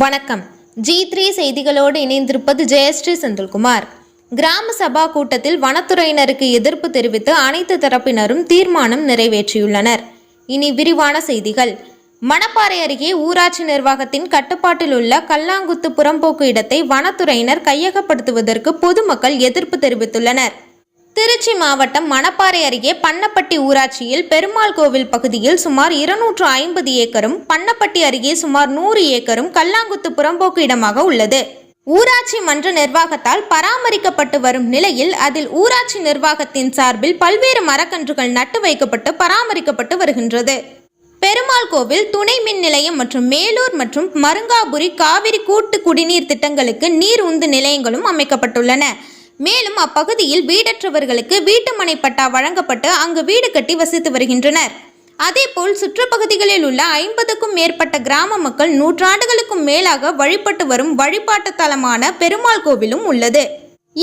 வணக்கம். G three செய்திகளோடு இணைந்திருப்பது ஜெயஸ்ரீ செந்தில்குமார். கிராம சபா கூட்டத்தில் வனத்துறையினருக்கு எதிர்ப்பு தெரிவித்து அனைத்து தரப்பினரும் தீர்மானம் நிறைவேற்றியுள்ளனர். இனி விரிவான செய்திகள். மணப்பாறை அருகே ஊராட்சி நிர்வாகத்தின் கட்டுப்பாட்டில் உள்ள கல்லாங்குத்து புறம்போக்கு இடத்தை வனத்துறையினர் கையகப்படுத்துவதற்கு பொதுமக்கள் எதிர்ப்பு தெரிவித்துள்ளனர். திருச்சி மாவட்டம் மணப்பாறை அருகே பண்ணப்பட்டி ஊராட்சியில் பெருமாள் கோவில் பகுதியில் சுமார் இருநூற்று ஐம்பது ஏக்கரும் பண்ணப்பட்டி அருகே சுமார் நூறு ஏக்கரும் கல்லாங்குத்து புறம்போக்கு இடமாக உள்ளது. ஊராட்சி மன்ற நிர்வாகத்தால் பராமரிக்கப்பட்டு வரும் நிலையில் அதில் ஊராட்சி நிர்வாகத்தின் சார்பில் பல்வேறு மரக்கன்றுகள் நட்டு வைக்கப்பட்டு பராமரிக்கப்பட்டு வருகின்றது. பெருமாள் கோவில் துணை மின் நிலையம் மற்றும் மேலூர் மற்றும் மருங்காபுரி காவிரி கூட்டு குடிநீர் திட்டங்களுக்கு நீர் உந்து நிலையங்களும் அமைக்கப்பட்டுள்ளன. மேலும் அப்பகுதியில் வீடற்றவர்களுக்கு வீட்டுமனை பட்டா வழங்கப்பட்டு அங்கு வீடு கட்டி வசித்து வருகின்றனர். அதேபோல் சுற்றுப்பகுதிகளில் உள்ள ஐம்பதுக்கும் மேற்பட்ட கிராம மக்கள் நூற்றாண்டுகளுக்கும் மேலாக வழிபட்டு வரும் வழிபாட்டு தலமான பெருமாள் கோவிலும் உள்ளது.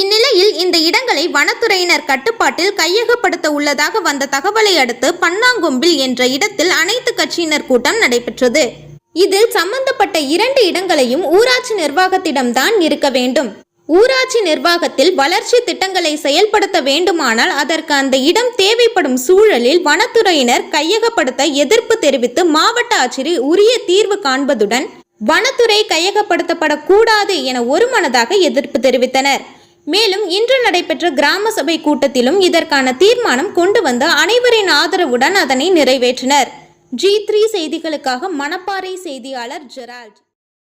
இந்நிலையில் இந்த இடங்களை வனத்துறையினர் கட்டுப்பாட்டில் கையகப்படுத்த உள்ளதாக வந்த தகவலை அடுத்து பன்னாங்கொம்பில் என்ற இடத்தில் அனைத்து கட்சியினர் கூட்டம் நடைபெற்றது. இதில் சம்பந்தப்பட்ட இரண்டு இடங்களையும் ஊராட்சி நிர்வாகத்திடம்தான் இருக்க வேண்டும். ஊராட்சி நிர்வாகத்தில் வளர்ச்சி திட்டங்களை செயல்படுத்த வேண்டுமானால் அதற்கு அந்த இடம் தேவைப்படும் சூழலில் வனத்துறையினர் கையகப்படுத்த எதிர்ப்பு தெரிவித்து மாவட்ட ஆட்சியர் உரிய தீர்வு காண்பதுடன் வனத்துறை கையகப்படுத்தப்படக்கூடாது என ஒருமனதாக எதிர்ப்பு தெரிவித்தனர். மேலும் இன்று நடைபெற்ற கிராம சபை கூட்டத்திலும் இதற்கான தீர்மானம் கொண்டு வந்து அனைவரின் ஆதரவுடன் அதனை நிறைவேற்றினர். ஜி த்ரீ செய்திகளுக்காக மணப்பாறை செய்தியாளர் ஜெரால்ட்.